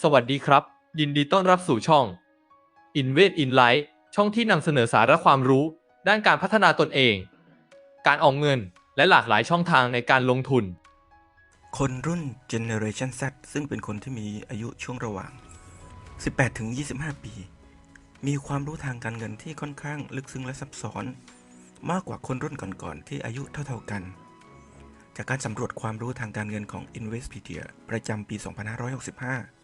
สวัสดีครับ ยินดีต้อนรับสู่ช่อง Invest in Life ช่องที่นำเสนอสาระความรู้ ด้านการพัฒนาตนเอง การออมเงินและหลากหลายช่องทางในการลงทุน คนรุ่น Generation Z ซึ่งเป็นคนที่มีอายุช่วงระหว่าง 18 ถึง 25 ปี มีความรู้ทางการเงินที่ค่อนข้างลึกซึ้งและซับซ้อน มากกว่าคนรุ่นก่อนๆที่อายุเท่า ๆกัน จากการสำรวจความรู้ทางการเงินของ Investopedia ประจำปี 2565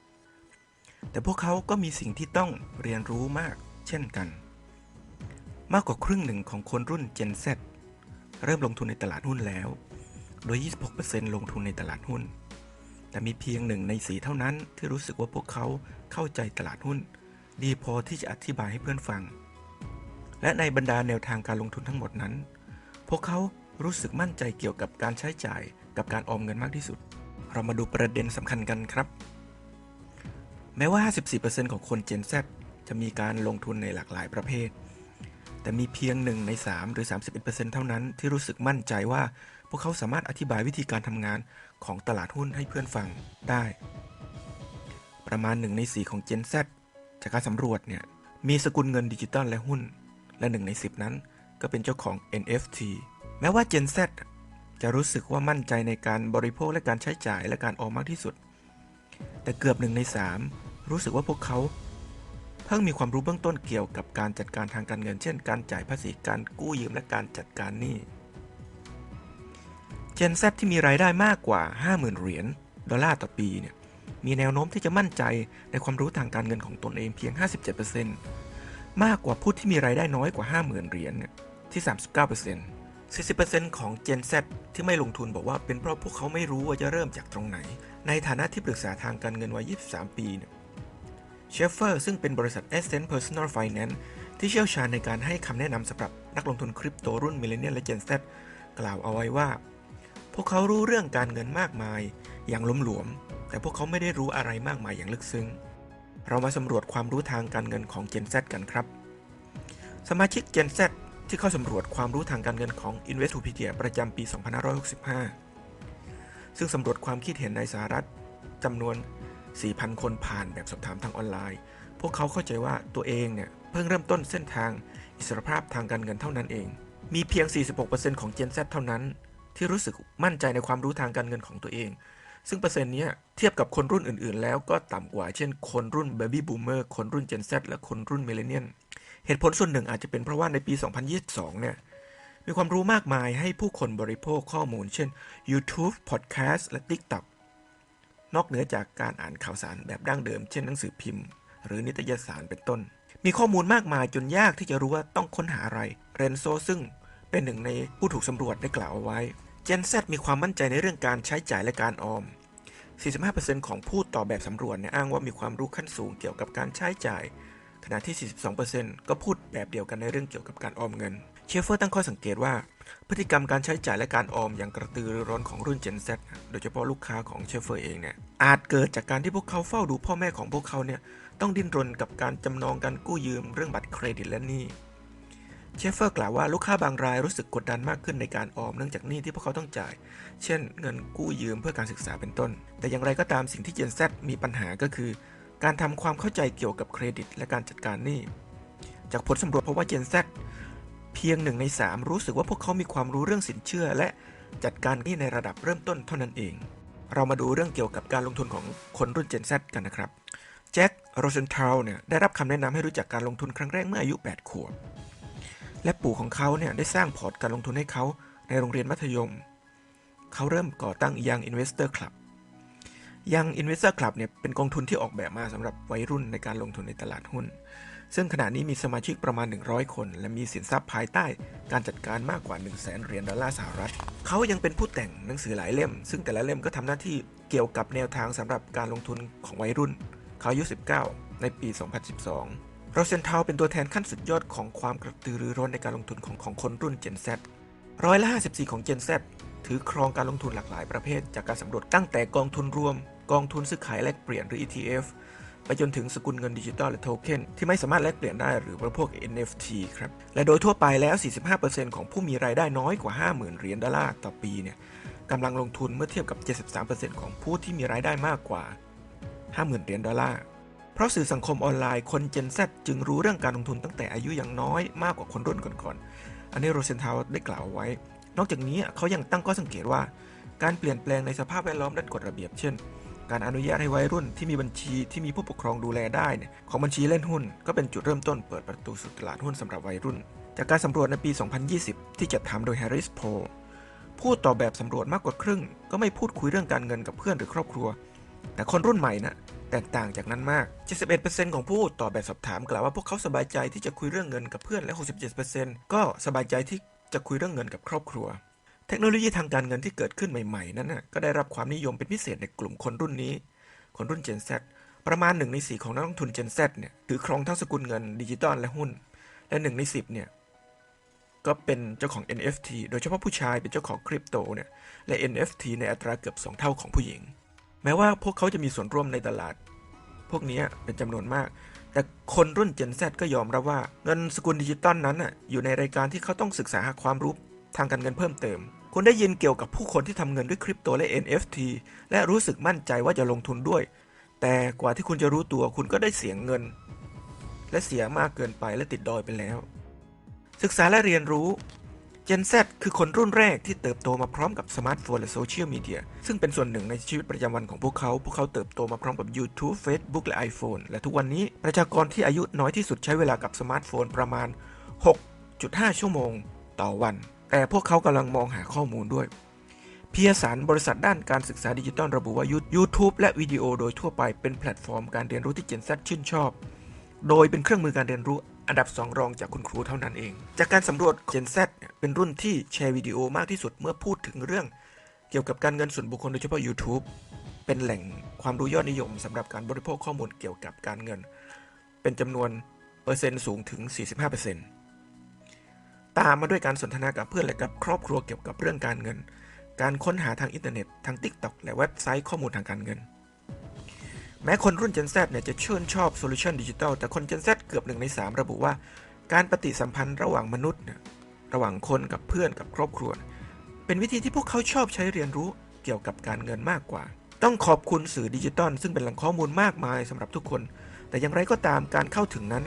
แต่พวกเขาก็มีสิ่งที่ต้องเรียนรู้มากเช่นกัน มากกว่าครึ่งหนึ่งของคนรุ่น Gen Z เริ่มลงทุนในตลาดหุ้นแล้ว โดย 26%ลงทุนในตลาดหุ้น แต่มีเพียงหนึ่งในสีเท่านั้นที่รู้สึกว่าพวกเขาเข้าใจตลาดหุ้น ดีพอที่จะอธิบายให้เพื่อนฟัง และในบรรดาแนวทางการลงทุนทั้งหมดนั้น พวกเขารู้สึกมั่นใจเกี่ยวกับการใช้จ่ายกับการออมเงินมากที่สุด เรามาดูประเด็นสำคัญกันครับ แม้ว่า 54%ของคน Gen Z จะมีการลงทุนในหลากหลายประเภท แต่มีเพียงหนึ่งใน 3 หรือ 31%เท่านั้นที่รู้สึกมั่นใจว่า พวกเขาสามารถอธิบายวิธีการทำงานของตลาดหุ้นให้เพื่อนฟังได้ ประมาณ 1 ใน 4 ของ Gen Z จากการสำรวจเนี่ย มีสกุลเงินดิจิตอลและหุ้น และ 1 ใน 10 นั้นก็เป็นเจ้าของ NFT แม้ว่า Gen Z จะรู้สึกว่ามั่นใจในการบริโภคและการใช้จ่ายและการออมมากที่สุด แต่เกือบ1ใน3 รู้สึกว่าพวกเขา เพิ่งมีความรู้เบื้องต้นเกี่ยวกับการจัดการทางการเงิน เช่น การจ่ายภาษีการกู้ยืมและการจัดการหนี้ Gen Z ที่มีรายได้มากกว่า 50,000 เหรียญดอลลาร์ต่อปีเนี่ยมีแนวโน้มที่จะมั่นใจในความรู้ทางการเงินของตนเองเพียง 57%มากกว่าผู้ที่มีรายได้น้อยกว่า 50,000 เหรียญเนี่ยที่ 39% 40%ของ Gen Z ที่ไม่ลงทุนบอกว่าเป็นเพราะพวกเขาไม่รู้ว่าจะเริ่มจากตรงไหน ในฐานะที่ปรึกษาทางการเงินวัย 23 ปีเนี่ย เชฟเฟอร์ซึ่งเป็นบริษัท Ascent Personal Finance ที่เชี่ยวชาญในการให้คำแนะนำสำหรับนักลงทุนคริปโตรุ่นมิเลเนียลและ Gen Z กล่าวเอาไว้ว่า พวกเขารู้เรื่องการเงินมากมายอย่างล้มหลวม แต่พวกเขาไม่ได้รู้อะไรมากมายอย่างลึกซึ้ง เรามาสำรวจความรู้ทางการเงินของ Gen Z กันครับ สมาชิก Gen Z ที่เข้าสำรวจความรู้ทางการเงินของ Investopedia ประจำปี 2565 ซึ่งสำรวจความคิดเห็นในสหรัฐจำนวน 4,000 คนผ่านแบบสอบถามทางออนไลน์ พวกเขาเข้าใจว่าตัวเองเนี่ยเพิ่งเริ่มต้นเส้นทางอิสรภาพทางการเงินเท่านั้นเอง มีเพียง 46%ของ Gen Z เท่านั้น ที่รู้สึกมั่นใจในความรู้ทางการเงินของตัวเอง ซึ่งเปอร์เซ็นต์นี้เทียบกับคนรุ่นอื่น ๆ แล้วก็ต่ำกว่า เช่น คนรุ่น Baby Boomer คนรุ่น Gen Z และคนรุ่น Millennial เหตุผลส่วนหนึ่งอาจจะเป็นเพราะว่าในปี 2022 เนี่ยมีความรู้มากมายให้ผู้คนบริโภคข้อมูล เช่น YouTube Podcast และ TikTok นอกเหนือจากการอ่านข่าวสารแบบดั้งเดิม เช่นหนังสือพิมพ์ หรือนิตยสารเป็นต้น มีข้อมูลมากมายจนยากที่จะรู้ว่าต้องค้นหาอะไร เรนโซซึ่งเป็นหนึ่งในผู้ถูกสำรวจได้กล่าวเอาไว้ Gen Z มีความมั่นใจในเรื่องการใช้จ่ายและการออม 45%ของผู้ตอบแบบสำรวจเนี่ยอ้างว่ามีความรู้ขั้นสูงเกี่ยวกับการใช้จ่าย ขณะที่ 42%ก็พูดแบบเดียวกันในเรื่องเกี่ยวกับการออมเงิน เชฟเฟอร์ตั้งข้อสังเกตว่า พฤติกรรมการใช้จ่ายและการออมอย่างกระตือรือร้นของรุ่น Gen Z โดยเฉพาะลูกค้าของเชฟเฟอร์เองเนี่ยอาจเกิดจากการที่พวกเขาเฝ้าดูพ่อแม่ของพวกเขาเนี่ยต้องดิ้นรนกับการจำนองการกู้ยืมเรื่องบัตรเครดิตและหนี้เชฟเฟอร์กล่าวว่าลูกค้าบางรายรู้สึกกดดันมากขึ้นในการออมเนื่องจากหนี้ที่พวกเขาต้องจ่าย เช่น เงินกู้ยืมเพื่อการศึกษาเป็นต้น แต่อย่างไรก็ตามสิ่งที่ Gen Z มีปัญหาก็คือ การทำความเข้าใจเกี่ยวกับเครดิต และการจัดการหนี้ จากผลสำรวจพบว่า Gen Z พียงหนึ่งใน 3 รู้สึกว่าพวกเขามีความรู้เรื่องสินเชื่อ และจัดการนี้ในระดับเริ่มต้นเท่านั้นเอง เรามาดูเรื่องเกี่ยวกับการลงทุนของคนรุ่น Gen Z กันนะครับแจ็คโรเซนทาลเนี่ยได้รับคำแนะนำให้รู้จักการลงทุนครั้งแรกเมื่ออายุ 8 ขวบ และปู่ของเขาเนี่ยได้สร้างพอร์ตการลงทุนให้เขาในโรงเรียนมัธยม เขาเริ่มก่อตั้ง Young Investor Club Young Investor Club เนี่ยเป็นกองทุนที่ออกแบบมาสำหรับวัยรุ่นในการลงทุนในตลาดหุ้น ซึ่งขณะนี้มีสมาชิกประมาณ 100 คน และมีสินทรัพย์ภายใต้ การจัดการมากกว่า 1 0 0 0 0แเหรียญดอลลาร์สหรัฐ เขายังเป็นผู้แต่งหนังสือหลายเล่ม ซึ่งแต่ละเล่มก็ทำหน้าที่เกี่ยวกับแนวทางสำหรับการลงทุนของวัยรุ่น เขาอายุ 19 ในปี 2012 โรเซนทาลเป็นตัวแทนขั้นสุดยอดของความกระตือรือร้นในการลงทุนของของคนรุ่น Gen Z ร้อยละ54 ของ Gen Z ถือครองการลงทุนหลากหลายประเภท จากการสำรวจตั้งแต่กองทุนรวม กองทุนซื้อขายแลกเปลี่ยนหรือ ETF ไปจนถึงสกุลเงินดิจิตอลและโทเค็นที่ไม่สามารถแลกเปลี่ยนได้หรือบริโภค NFT ครับและโดยทั่วไปแล้ว 45%ของผู้มีรายได้น้อยกว่า 50,000เหรียญดอลลาร์ต่อปีเนี่ยกำลังลงทุนเมื่อเทียบกับ 73%ของผู้ที่มีรายได้มากกว่า 50,000เหรียญดอลลาร์เพราะสื่อสังคมออนไลน์คน Gen Z จึงรู้เรื่องการลงทุนตั้งแต่อายุย่างน้อยมากกว่าคนรุ่นก่อนๆอันนี้โรเซนทาวได้กล่าวไว้ นอกจากนี้เขายังตั้งข้อสังเกตว่า การเปลี่ยนแปลงในสภาพแวดล้อมด้านกฎระเบียบเช่น การอนุญาตให้วัยรุ่นที่มีบัญชีที่มีผู้ปกครองดูแลได้ของบัญชีเล่นหุ้น ก็เป็นจุดเริ่มต้นเปิดประตูสู่ตลาดหุ้นสำหรับวัยรุ่น จากการสำรวจในปี 2020 ที่จัดทำโดย Harris Poll ผู้ตอบแบบสำรวจมากกว่าครึ่ง ก็ไม่พูดคุยเรื่องการเงินกับเพื่อนหรือครอบครัว แต่คนรุ่นใหม่นะแตกต่างจากนั้นมาก 71%ของผู้ตอบแบบสอบถามกล่าวว่าพวกเขาสบายใจที่จะคุยเรื่องเงินกับเพื่อนและ 67%ก็สบายใจที่จะคุยเรื่องเงินกับครอบครัว เทคโนโลยีทางการเงินที่เกิดขึ้นใหม่ ๆ นั้นนะก็ได้รับความนิยมเป็นพิเศษในกลุ่มคนรุ่นนี้ คนรุ่น Gen Z ประมาณ 1 ใน 4 ของนักลงทุน Gen Z เนี่ยถือครองทั้งสกุลเงินดิจิตอลและหุ้น และ 1 ใน 10เนี่ยก็เป็นเจ้าของ NFT โดยเฉพาะผู้ชายเป็นเจ้าของคริปโตเนี่ยและ NFT ในอัตราเกือบ 2 เท่าของผู้หญิง แม้ว่าพวกเขาจะมีส่วนร่วมในตลาด พวกนี้เป็นจำนวนมาก แต่คนรุ่น Gen Z ก็ยอมรับว่าเงินสกุลดิจิตอลนั้นอยู่ในรายการที่เขาต้องศึกษาหาความรู้ทางการเงินเพิ่มเติม คุณได้ยินเกี่ยวกับผู้คนที่ทำเงินด้วยคริปโตและ NFT และรู้สึกมั่นใจว่าจะลงทุนด้วย แต่กว่าที่คุณจะรู้ตัวคุณก็ได้เสียเงิน และเสียมากเกินไปและติดดอยไปแล้ว ศึกษาและเรียนรู้ Gen Z คือคนรุ่นแรกที่เติบโตมาพร้อมกับสมาร์ทโฟนและโซเชียลมีเดียซึ่งเป็นส่วนหนึ่งในชีวิตประจำวันของพวกเขา พวกเขาเติบโตมาพร้อมกับ YouTube Facebook และ iPhone และทุกวันนี้ประชากรที่อายุน้อยที่สุดใช้เวลากับสมาร์ทโฟนประมาณ 6.5 ชั่วโมง ต่อวัน แต่พวกเขากำลังมองหาข้อมูลด้วย เพียสันบริษัทด้านการศึกษาดิจิทัลระบุว่า YouTube และวิดีโอโดยทั่วไปเป็นแพลตฟอร์มการเรียนรู้ที่ Gen Z ชื่นชอบ โดยเป็นเครื่องมือการเรียนรู้อันดับ 2 รองจากคุณครูเท่านั้นเอง จากการสำรวจ Gen Z เป็นรุ่นที่แชร์วิดีโอมากที่สุดเมื่อพูดถึงเรื่อง เกี่ยวกับการเงินส่วนบุคคลโดยเฉพาะ YouTube เป็นแหล่งความรู้ยอดนิยมสำหรับการบริโภคข้อมูลเกี่ยวกับการเงิน เป็นจำนวนเปอร์เซ็นต์สูงถึง 45% ตามมาด้วยการสนทนากับเพื่อนและกับครอบครัวเกี่ยวกับเรื่องการเงิน การค้นหาทางอินเทอร์เน็ตทาง TikTok และเว็บไซต์ข้อมูลทางการเงิน แม้คนรุ่น Gen Z เนี่ยจะชื่นชอบโซลูชันดิจิทัลแต่คน Gen Z เกือบหนึ่งใน 3 ระบุว่า การปฏิสัมพันธ์ระหว่างมนุษย์เนี่ยระหว่างคนกับเพื่อนกับครอบครัว เป็นวิธีที่พวกเขาชอบใช้เรียนรู้เกี่ยวกับการเงินมากกว่า ต้องขอบคุณสื่อดิจิตอลซึ่งเป็นแหล่งข้อมูลมากมายสำหรับทุกคน แต่อย่างไรก็ตามการเข้าถึงนั้น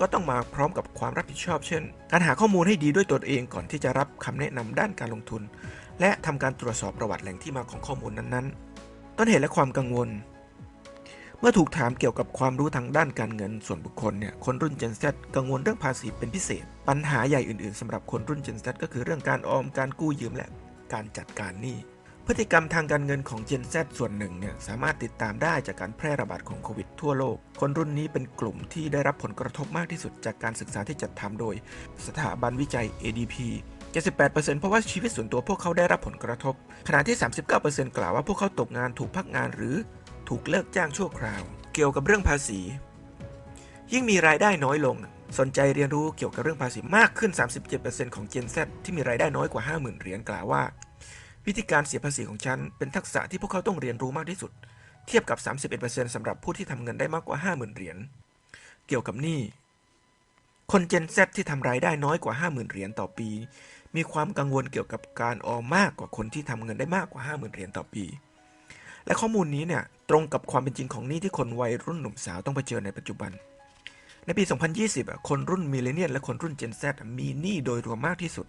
ก็ต้องมาพร้อมกับความรับผิดชอบเช่น การหาข้อมูลให้ดีด้วยตนเองก่อนที่จะรับคำแนะนำด้านการลงทุน และทำการตรวจสอบประวัติแหล่งที่มาของข้อมูลนั้นๆ ต้นเหตุและความกังวล เมื่อถูกถามเกี่ยวกับความรู้ทางด้านการเงินส่วนบุคคลเนี่ยคนรุ่น Gen Z กังวลเรื่องภาษีเป็นพิเศษ ปัญหาใหญ่อื่นๆสำหรับคนรุ่น Gen Z ก็คือเรื่องการออมการกู้ยืมและการจัดการหนี้ พฤติกรรมทางการเงินของ Gen Z ส่วนหนึ่งเนี่ยสามารถติดตามได้จากการแพร่ระบาดของโควิดทั่วโลก คนรุ่นนี้เป็นกลุ่มที่ได้รับผลกระทบมากที่สุดจากการศึกษาที่จัดทำโดย สถาบันวิจัย ADP 78%เพราะว่าชีวิตส่วนตัวพวกเขาได้รับผลกระทบ ขณะที่ 39%กล่าวว่าพวกเขาตกงานถูกพักงานหรือถูกเลิกจ้างชั่วคราว เกี่ยวกับเรื่องภาษี ยิ่งมีรายได้น้อยลง สนใจเรียนรู้เกี่ยวกับเรื่องภาษีมากขึ้น 37%ของ Gen Z ที่มีรายได้น้อยกว่า 50,000 เหรียญกล่าวว่า วิธีการเสียภาษีของฉันเป็นทักษะที่พวกเขาต้องเรียนรู้มากที่สุด เทียบกับ 31%สำหรับผู้ที่ทำเงินได้มากกว่า 50,000 เหรียญ เกี่ยวกับหนี้ คน Gen Z ที่ทำรายได้น้อยกว่า 50,000 เหรียญต่อปี มีความกังวลเกี่ยวกับการออมมากกว่าคนที่ทำเงินได้มากกว่า 50,000 เหรียญต่อปี และข้อมูลนี้เนี่ยตรงกับความเป็นจริงของหนี้ที่คนวัยรุ่นหนุ่มสาวต้องเผชิญในปัจจุบัน ในปี 2020 คนรุ่นมิเลเนียลและคนรุ่น Gen Z อะมีหนี้โดยรวมมากที่สุด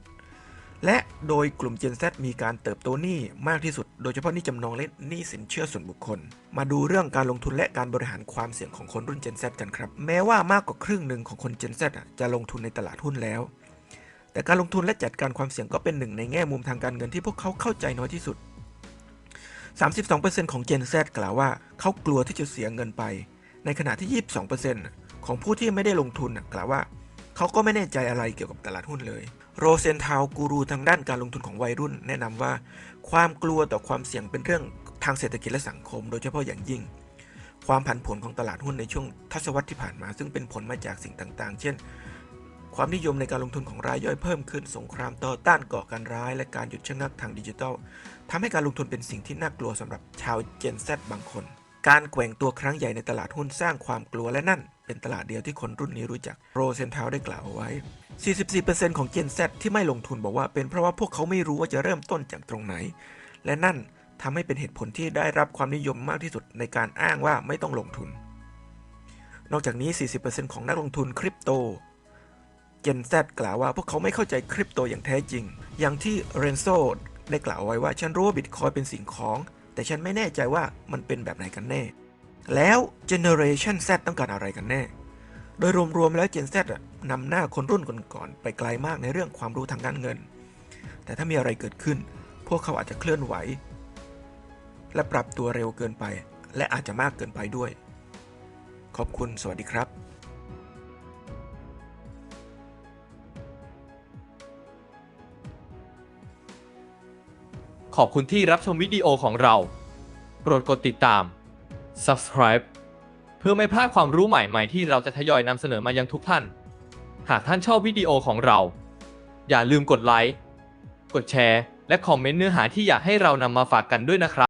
และโดยกลุ่ม Gen Z มีการเติบโตหนี้มากที่สุด โดยเฉพาะหนี้จำนองและหนี้สินเชื่อส่วนบุคคล มาดูเรื่องการลงทุนและการบริหารความเสี่ยงของคนรุ่น Gen Z กันครับ แม้ว่ามากกว่าครึ่งหนึ่งของคน Gen Z จะลงทุนในตลาดหุ้นแล้ว แต่การลงทุนและจัดการความเสี่ยงก็เป็นหนึ่งในแง่มุมทางการเงินที่พวกเขาเข้าใจน้อยที่สุด 32%ของ Gen Z กล่าวว่าเขากลัวที่จะเสียเงินไป ในขณะที่ 22%ของผู้ที่ไม่ได้ลงทุนกล่าวว่า เขาก็ไม่แน่ใจอะไรเกี่ยวกับตลาดหุ้นเลย โรเซนทาวกูรูทางด้านการลงทุนของวัยรุ่น แนะนำว่าความกลัวต่อความเสี่ยงเป็นเรื่องทางเศรษฐกิจและสังคม โดยเฉพาะอย่างยิ่ง ความผันผวนของตลาดหุ้นในช่วงทศวรรษที่ผ่านมา ซึ่งเป็นผลมาจากสิ่งต่างๆ เช่น ความนิยมในการลงทุนของรายย่อยเพิ่มขึ้น สงครามต่อต้านก่อการร้าย และการหยุดชะงักทางดิจิทัลทำให้การลงทุนเป็นสิ่งที่น่ากลัวสำหรับชาว Gen Z บางคน การแกว่งตัวครั้งใหญ่ในตลาดหุ้นสร้างความกลัวและนั่น เป็นตลาดเดียวที่คนรุ่นนี้รู้จักโรเซนทาวได้กล่าวเอาไว้ 44%ของ Gen Z ที่ไม่ลงทุนบอกว่าเป็นเพราะว่าพวกเขาไม่รู้ว่าจะเริ่มต้นจากตรงไหน และนั่นทำให้เป็นเหตุผลที่ได้รับความนิยมมากที่สุดในการอ้างว่าไม่ต้องลงทุน นอกจากนี้ 40%ของนักลงทุนคริปโตเจน Z กล่าวว่าพวกเขาไม่เข้าใจคริปโตอย่างแท้จริง อย่างที่เรนโซได้กล่าวไว้ว่าฉันรู้ว่าบิตคอยเป็นสิ่งของ แต่ฉันไม่แน่ใจว่ามันเป็นแบบไหนกันแน่ แล้ว Generation Z ต้องการอะไรกันแน่ โดยรวมๆแล้ว Gen Z นำหน้าคนรุ่นก่อนๆไปไกลมากในเรื่องความรู้ทางการเงิน แต่ถ้ามีอะไรเกิดขึ้น พวกเขาอาจจะเคลื่อนไหว และปรับตัวเร็วเกินไป และอาจจะมากเกินไปด้วย ขอบคุณ สวัสดีครับขอบคุณที่รับชมวิดีโอของเรา โปรดกดติดตาม subscribe เพื่อไม่พลาดความรู้ใหม่ๆ ที่เราจะทยอยนำเสนอมายังทุกท่าน หากท่านชอบวิดีโอของเรา อย่าลืมกดไลค์ กดแชร์ และคอมเมนต์เนื้อหาที่อยากให้เรานำมาฝากกันด้วยนะครับ